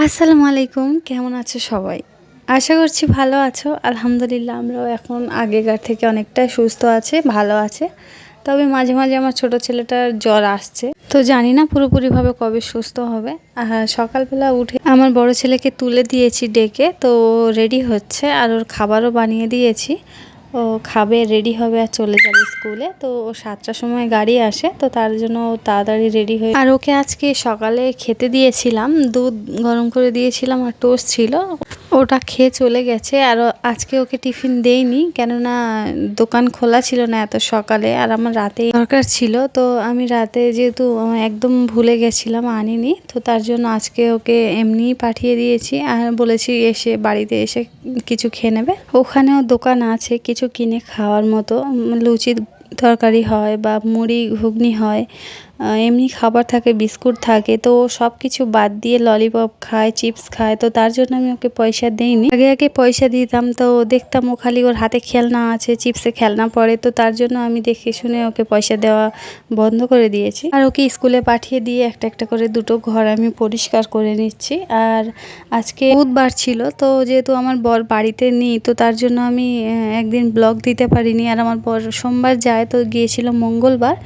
আসসালামু আলাইকুম, কেমন আছো সবাই? আশা করছি ভালো আছো। আলহামদুলিল্লাহ, আমরাও এখন আগেকার থেকে অনেকটাই সুস্থ আছে, ভালো আছে। তবে মাঝে মাঝে আমার ছোট ছেলেটার জ্বর আসছে। তো জানি না পুরোপুরিভাবে কবে সুস্থ হবে। আর সকালবেলা উঠে আমার বড় ছেলেকে তুলে দিয়েছি ডেকে, তো রেডি হচ্ছে আর ওর খাবারও বানিয়ে দিয়েছি। ও খাবে রেডি হবে আর চলে যাবে স্কুলে। তো ও সাতটার সময় গাড়ি আসে, তো তার জন্য তাড়াতাড়ি রেডি হয়ে আর ওকে আজকে সকালে খেতে দিয়েছিলাম, দুধ গরম করে দিয়েছিলাম আর টোস্ট ছিল। ওটা খেয়ে চলে গেছে আর আজকে ওকে টিফিন দেইনি কেননা দোকান খোলা ছিল না এত সকালে আর আমার রাতে দরকার ছিল। তো আমি রাতে যেহেতু একদম ভুলে গেছিলাম আনিনি, তো তার জন্য আজকে ওকে এমনিই পাঠিয়ে দিয়েছি আর বলেছি এসে বাড়িতে এসে কিছু খেয়ে নেবে। ওখানেও দোকান আছে কিছু কিনে খাওয়ার মতো লুচি তরকারি হয় বা মুড়ি, ঘুগনি হয় এমনি খাবার থাকে, বিস্কুট থাকে, তো সব কিছু বাদ দিয়ে ললিপপ খায় চিপস খায়, তো তার জন্য আমি ওকে পয়সা দেইনি। আগে আগে পয়সা দিতাম, তো দেখতাম ও খালি ওর হাতে খেলনা আছে চিপসে খেলনা পড়ে, তো তার জন্য আমি দেখে শুনে ওকে পয়সা দেওয়া বন্ধ করে দিয়েছি। আর ওকে স্কুলে পাঠিয়ে দিয়ে একটা একটা করে দুটো ঘর আমি পরিষ্কার করে নিচ্ছি। আর আজকে বুধবার ছিল, তো যেহেতু আমার বর বাড়িতে নেই, তো তার জন্য আমি একদিন ব্লগ দিতে পারিনি। আর আমার বর সোমবার যায়, তো গিয়েছিল মঙ্গলবার।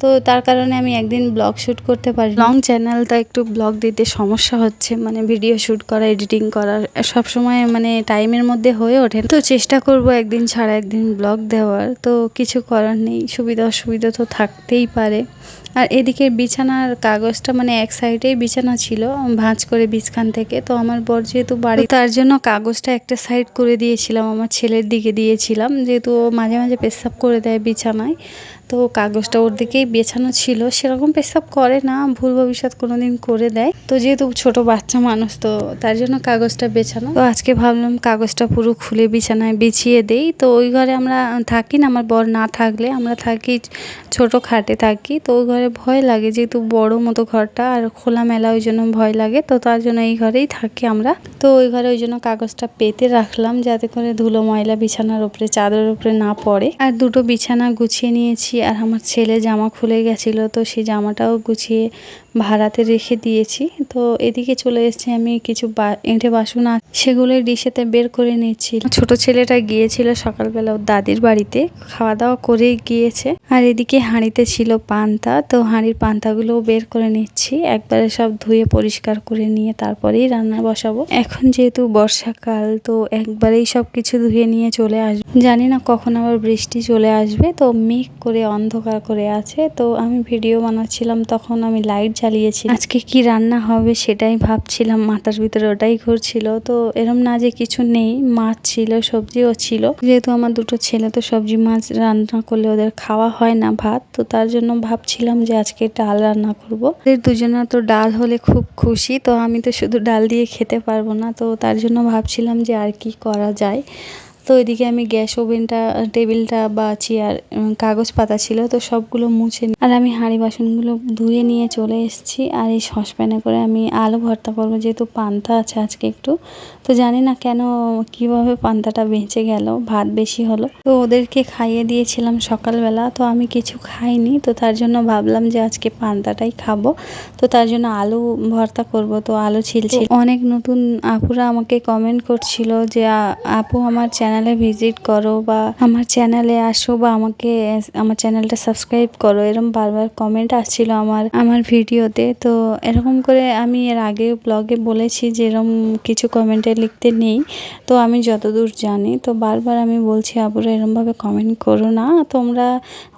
তো তার কারণে আমি একদিন ব্লগ শ্যুট করতে পারি লং চ্যানেলটা একটু ব্লগ দিতে সমস্যা হচ্ছে মানে ভিডিও শ্যুট করা, এডিটিং করা, সব সময় মানে টাইমের মধ্যে হয়ে ওঠে তো চেষ্টা করব একদিন ছাড়া একদিন ব্লগ দেওয়ার, তো কিছু করার নেই, সুবিধা অসুবিধা তো থাকতেই পারে। আর এদিকে বিছানার কাগজটা মানে এক সাইডেই বিছানা ছিল, ভাঁজ করে বিছখান থেকে। তো আমার বর যেহেতু বাড়ি তার জন্য কাগজটা একটা সাইড করে দিয়েছিলাম, আমার ছেলের দিকে দিয়েছিলাম। যেহেতু ও মাঝে মাঝে পেশাব করে দেয় বিছানায়, তো কাগজটা ওর দিকেই বেছানো ছিল। সেরকম পেশাব করে না, ভুল ভবিষ্যৎ কোনোদিন করে দেয়। তো যেহেতু ছোট বাচ্চা মানুষ, তো তার জন্য কাগজটা বেছানো। তো আজকে ভাবলাম কাগজটা পুরো খুলে বিছানায় বিছিয়ে দেই। তো ওই ঘরে আমরা থাকি না, আমার বর না থাকলে আমরা থাকি ছোট খাটে থাকি। তো ওই ঘরে ভয় লাগে, যেহেতু বড় মতো ঘরটা আর খোলামেলা ওই জন্য ভয় লাগে, তো তার জন্য এই ঘরেই থাকি আমরা। তো ওই ঘরে ওই জন্য কাগজটা পেতে রাখলাম, যাতে করে ধুলো, ময়লা বিছানার উপরে, চাদরের উপরে না পড়ে। আর দুটো বিছানা গুছিয়ে নিয়েছি, আর আমার ছেলে জামা খুলে গেছিল, তো সেই জামাটাও গুছিয়ে ভাড়াতে রেখে দিয়েছি। তো এদিকে চলে এসেছি আমি কিছু এঁটে বাসন আছে সেগুলো ডিশেতে বের করে নিচ্ছি ছোট ছেলেটা গিয়েছিল সকালবেলা ওর দাদির বাড়িতে খাওয়া দাওয়া করে গিয়েছে। আর এদিকে হাঁড়িতে ছিল পান্তা, তো হাঁড়ির পান্তাগুলো বের করে নিচ্ছি। একবারে সব ধুয়ে পরিষ্কার করে নিয়ে তারপরেই রান্না বসাবো। এখন যেহেতু বর্ষাকাল, তো একবারেই সব কিছু ধুয়ে নিয়ে চলে আসবে। জানি না কখন আবার বৃষ্টি চলে আসবে, তো মেঘ করে অন্ধকার করে আছে। তো আমি ভিডিও বানাচ্ছিলাম, তখন আমি লাইট জ্বালিয়েছি আজকে কি রান্না হবে সেটাই ভাবছিলাম, মাথার ভিতরে ওটাই ঘুরছিল। তো এরম না যে কিছু নেই, মাছ ছিল, সবজিও ছিল। যেহেতু আমার দুটো ছেলে, তো সবজি মাছ রান্না করলে ওদের খাওয়া হয় না ভাত। তো তার জন্য ভাবছিলাম যে আজকে ডাল রান্না করব। এদের দুজনের তো ডাল হলে খুব খুশি, তো আমি তো শুধু ডাল দিয়ে খেতে পারব না। তো তার জন্য ভাবছিলাম যে আর কি করা যায়। তো এদিকে আমি গ্যাস ওভেনটা, টেবিলটা বা চেয়ার কাগজ পাতা ছিল, তো সবগুলো মুছে আর আমি হাঁড়ি বাসনগুলো ধুয়ে নিয়ে চলে এসেছি। আর এই সসপ্যানে করে আমি আলু ভর্তা করব, যেহেতু পান্তা আছে আজকে একটু। তো জানি না কেন কীভাবে পান্তাটা বেঁচে গেল, ভাত বেশি হলো। তো ওদেরকে খাইয়ে দিয়েছিলাম সকালবেলা, তো আমি কিছু খাইনি। তো তার জন্য ভাবলাম যে আজকে পান্তাটাই খাব। তো তার জন্য আলু ভর্তা করব, তো আলু ছিলছিল। অনেক নতুন আপুরা আমাকে কমেন্ট করছিল যে আপু আমার চ্যানেলে ভিজিট করো বা আমার চ্যানেলে আসো বা আমাকে, আমার চ্যানেলটা সাবস্ক্রাইব করো। এরকম বারবার কমেন্ট আসছিল আমার আমার ভিডিওতে তো এরকম করে আমি এর আগে ব্লগে বলেছি যে এরকম কিছু কমেন্টে লিখতে নেই। তো আমি যতদূর জানি, তো বারবার আমি বলছি আপুরা এরমভাবে কমেন্ট করো না। তোমরা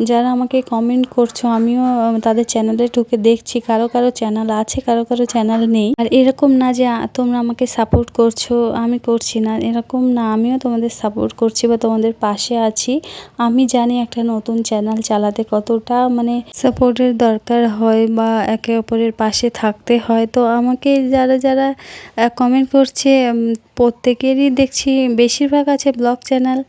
যারা আমাকে কমেন্ট করছ, আমিও তাদের চ্যানেলে ঢুকে দেখছি। কারও কারও চ্যানেল আছে, কারও কারও চ্যানেল নেই। আর এরকম না যে তোমরা আমাকে সাপোর্ট করছ, আমি করছি না। এরকম না, আমিও তোমাদের সাপোর্ট করছি বা তোমাদের পাশে আছি। আমি জানি একটা নতুন চ্যানেল চালাতে কতটা মানে সাপোর্টের দরকার হয় বা একে অপরের পাশে থাকতে হয়। তো আমাকে যারা যারা কমেন্ট করছে প্রত্যেকেরই দেখছি বেশিরভাগ আছে ব্লগ চ্যানেল,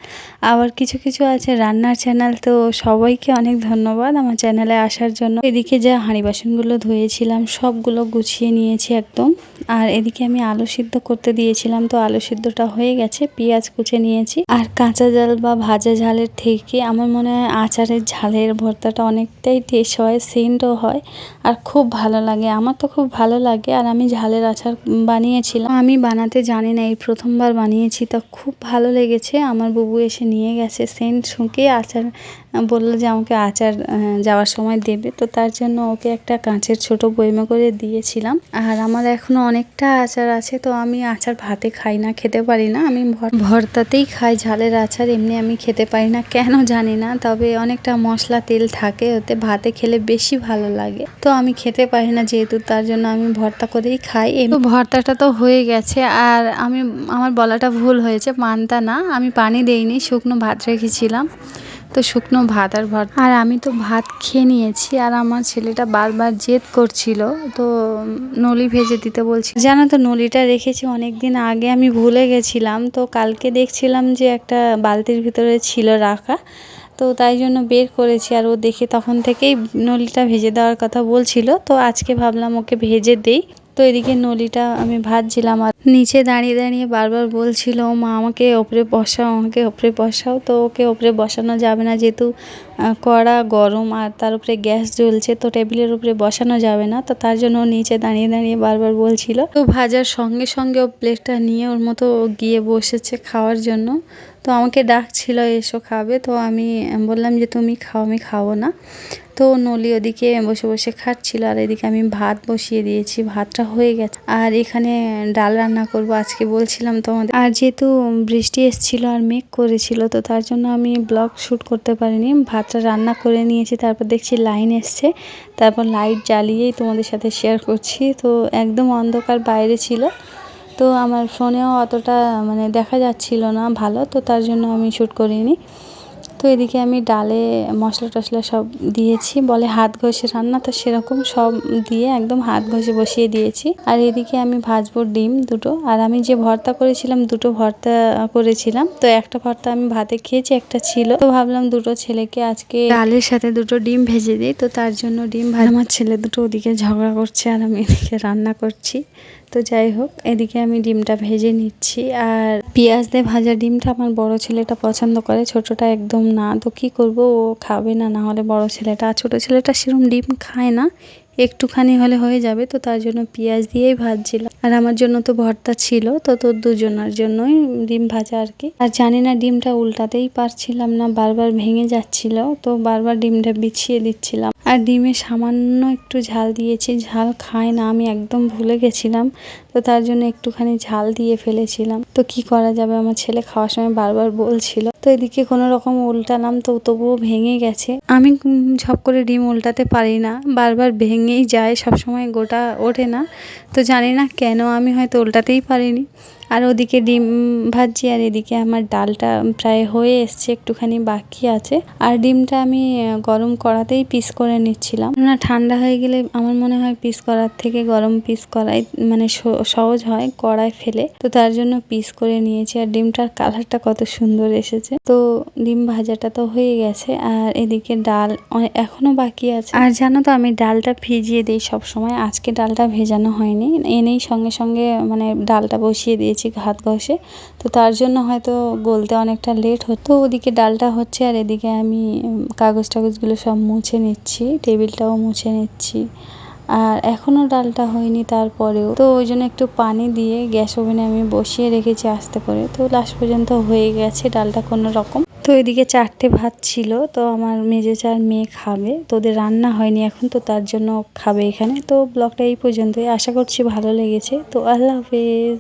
আবার কিছু কিছু আছে রান্নার চ্যানেল। তো সবাইকে অনেক ধন্যবাদ আমার চ্যানেলে আসার জন্য। এদিকে যা হাঁড়ি বাসনগুলো ধুয়েছিলাম, সবগুলো গুছিয়ে নিয়েছি একদম। আর এদিকে আমি আলু সিদ্ধ করতে দিয়েছিলাম, তো আলু সিদ্ধটা হয়ে গেছে, পেঁয়াজ কুচে নিয়েছি। আর কাঁচা ঝাল বা ভাজা ঝালের থেকে আমার মনে হয় আচারের ঝালের ভর্তাটা অনেকটাই টেস্ট হয়, সেন্টও হয়, আর খুব ভালো লাগে। আমার তো খুব ভালো লাগে, আর আমি ঝালের আচার বানিয়েছিলাম। আমি বানাতে জানি না এই প্রথমবার বানিয়েছি, তা খুব ভালো লেগেছে। আমার বুবু এসে নিয়ে গেছে সেন্ট শুঁকে আচার বলল যে আমাকে আচার যাওয়ার সময় দেবে। তো তার জন্য ওকে একটা কাঁচের ছোট বইমে করে দিয়েছিলাম। আর আমার এখনও অনেকটা আচার আছে, তো আমি আচার ভাতে খাই না, খেতে পারি না। আমি ভর- ভর্তাতেই খাই, ঝালের আচার এমনি আমি খেতে পারি না, কেন জানি না। তবে অনেকটা মশলা, তেল থাকে, ওতে ভাতে খেলে বেশি ভালো লাগে। তো আমি খেতে পারি না, যেহেতু তার জন্য আমি ভর্তা করেই খাই। তো ভর্তাটা তো হয়ে গেছে। আর আমি, আমার বলাটা ভুল হয়েছে পান্তা না। আমি পানি দেইনি, শুকনো ভাত রেখেছিলাম। তো শুকনো ভাত আর ভাত আর আমি তো ভাত খেয়ে নিয়েছি আর আমার ছেলেটা বারবার জেদ করছিল, তো নলি ভেজে দিতে বলছি। জানো তো, নলিটা রেখেছি অনেক দিন আগে, আমি ভুলে গেছিলাম, তো কালকে দেখছিলাম যে একটা বালতির ভিতরে ছিল রাখা, তো তাই জন্য বের করেছি। আর ও দেখে তখন থেকেই নলিটা ভেজে দেওয়ার কথা বলছিল, তো আজকে ভাবলাম ওকে ভেজে দেই। তো এদিকে নলিটা আমি ভাজছিলাম আর নিচে দাঁড়িয়ে দাঁড়িয়ে বারবার বলছিল, মা, আমাকে ওপরে বসাও, আমাকে ওপরে বসাও। তো ওকে ওপরে বসানো যাবে না যেহেতু কড়া গরম আর তার উপরে গ্যাস জ্বলছে, তো টেবিলের উপরে বসানো যাবে না। তো তার জন্য নিচে দাঁড়িয়ে দাঁড়িয়ে বারবার বলছিল, তো ভাজার সঙ্গে সঙ্গে ও প্লেটটা নিয়ে ওর মতো গিয়ে বসেছে খাওয়ার জন্য। তো আমাকে ডাকছিল, এসো খাবে। তো আমি বললাম যে, তুমি খাও, আমি খাব না। তো নলি ওদিকে বসে বসে খাচ্ছিল আর এদিকে আমি ভাত বসিয়ে দিয়েছি, ভাতটা হয়ে গেছে। আর এখানে ডাল রান্না করব আজকে বলছিলাম তোমাদের। আর যেহেতু বৃষ্টি এসেছিল আর মেঘ করেছিল, তো তার জন্য আমি ব্লগ শ্যুট করতে পারিনি। ভাতটা রান্না করে নিয়েছি, তারপর দেখছি লাইন এসছে। তারপর লাইট জ্বালিয়েই তোমাদের সাথে শেয়ার করছি। তো একদম অন্ধকার বাইরে ছিল। তো আমার ফোনেও অতটা মানে দেখা যাচ্ছিল না ভালো, তো তার জন্য আমি শ্যুট করিনি। তো এদিকে আমি ডালে মশলা টশলা সব দিয়েছি, বলে হাত ঘষে রান্না তো সেরকম সব দিয়ে একদম হাত ঘষে বসিয়ে দিয়েছি। আর এদিকে আমি ভাজবো ডিম দুটো, আর আমি যে ভর্তা করেছিলাম দুটো ভর্তা করেছিলাম, তো একটা ভর্তা আমি ভাতে খেয়েছি, একটা ছিল। তো ভাবলাম দুটো ছেলেকে আজকে ডালের সাথে দুটো ডিম ভেজে দিই, তো তার জন্য ডিম ভাজা। আমার ছেলে দুটো ওদিকে ঝগড়া করছে আর আমি এদিকে রান্না করছি। তো যাই হোক, এদিকে আমি ডিমটা ভেজে নিচ্ছি। আর পেঁয়াজ দিয়ে ভাজা ডিমটা আমার বড় ছেলেটা পছন্দ করে, ছোটটা একদম না, তো কি করব, ও খাবে না না হলে বড় ছেলেটা, আর ছোটো ছেলেটা সেরকম ডিম খায় না। একটুখানি হলে হয়ে যাবে, তো তার জন্য পেঁয়াজ দিয়েই ভাজছিলাম। আর আমার জন্য তো ভর্তা ছিল, তো তোর দুজনের জন্যই ডিম ভাজা আর কি। আর জানি না ডিমটা উল্টাতেই পারছিলাম না, বারবার ভেঙে যাচ্ছিল, তো বারবার ডিমটা বিছিয়ে দিচ্ছিলাম। আর ডিমে সামান্য একটু ঝাল দিয়েছি, ঝাল খায় না, আমি একদম ভুলে গেছিলাম, তো তার জন্য একটুখানি ঝাল দিয়ে ফেলেছিলাম। তো কি করা যাবে? আমার ছেলে খাওয়ার সময় বারবার বলছিল। তো এদিকে কোনো রকম উল্টালাম, তো তবুও ভেঙে গেছে। আমি ঝপ করে ডিম উল্টাতে পারি না, বারবার ভেঙেই যায় সবসময় গোটা ওঠে না। তো জানি না কেন আমি হয়তো উল্টাতেই পারিনি। আর ওদিকে ডিম ভাজছি আর এদিকে আমার ডালটা প্রায় হয়ে এসছে, একটুখানি বাকি আছে। আর ডিমটা আমি গরম কড়াতেই পিস করে নিচ্ছিলাম। না, ঠান্ডা হয়ে গেলে আমার মনে হয় পিস করার থেকে গরম পিস করাই মানে সহজ হয় কড়ায় ফেলে। তো তার জন্য পিস করে নিয়েছি আর ডিমটার কালারটা কত সুন্দর এসেছে। তো ডিম ভাজাটা তো হয়ে গেছে আর এদিকে ডাল এখনও বাকি আছে। আর জানো তো আমি ডালটা ভিজিয়ে দিই সব সময় আজকে ডালটা ভেজানো হয়নি। এনেই সঙ্গে সঙ্গে মানে ডালটা বসিয়ে দিয়েছি হাত ঘষে। তো তার জন্য হয়তো গলতে অনেকটা লেট হতো। ওদিকে ডালটা হচ্ছে আর এদিকে আমি কাগজ টাগজগুলো সব মুছে নিচ্ছি, টেবিলটাও মুছে নিচ্ছি। আর এখনও ডালটা হয়নি তারপরেও। তো ওই জন্য একটু পানি দিয়ে গ্যাস ওভেনে আমি বসিয়ে রেখেছি আস্তে করে। তো লাস্ট পর্যন্ত হয়ে গেছে ডালটা কোনো রকম। তো এদিকে চারটে ভাত ছিল, তো আমার মেজে চার মেয়ে খাবে। তো ওদের রান্না হয়নি এখন, তো তার জন্য খাবে এখানে। তো ব্লগটা এই পর্যন্তই। আশা করছি ভালো লেগেছে। তো আল্লাহ হাফেজ।